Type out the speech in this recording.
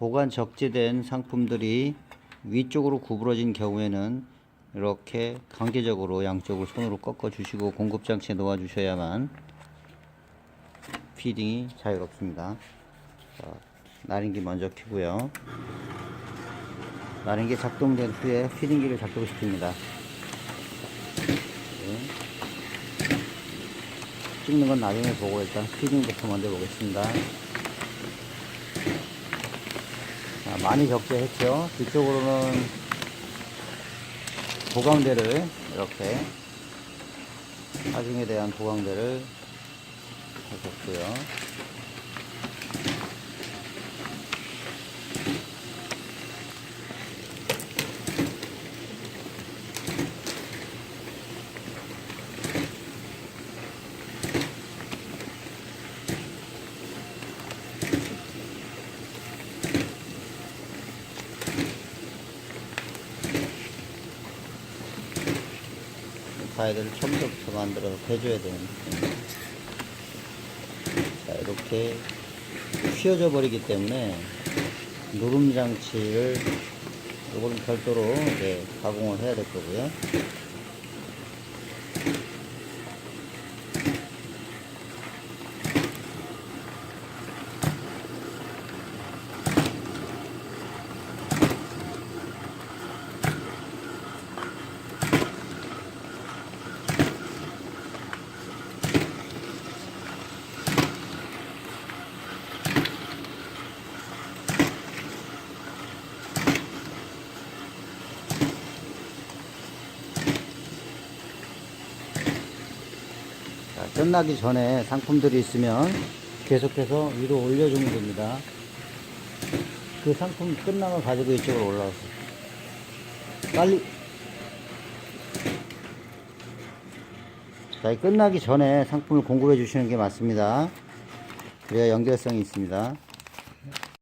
보관 적재된 상품들이 위쪽으로 구부러진 경우에는 이렇게 강제적으로 양쪽을 손으로 꺾어 주시고 공급 장치에 놓아 주셔야만 피딩이 자유롭습니다. 자, 나린기 먼저 켜고요. 나린기 작동된 후에 피딩기를 작동시킵니다. 네. 찍는 건 나중에 보고 일단 피딩부터 먼저 보겠습니다. 자, 많이 적재했죠. 뒤쪽으로는 보강대를 이렇게 하중에 대한 보강대를 해줬고요. 가이드를 처음부터 만들어서 해줘야 되는데. 자 이렇게 휘어져 버리기 때문에 누름 장치를 이거는 별도로 이제 가공을 해야 될 거고요 자, 끝나기 전에 상품들이 있으면 계속해서 위로 올려주면 됩니다 그 상품 끝나면 가지고 이쪽으로 올라오세요 빨리 자, 이 끝나기 전에 상품을 공급해 주시는 게 맞습니다. 그래야 연결성이 있습니다.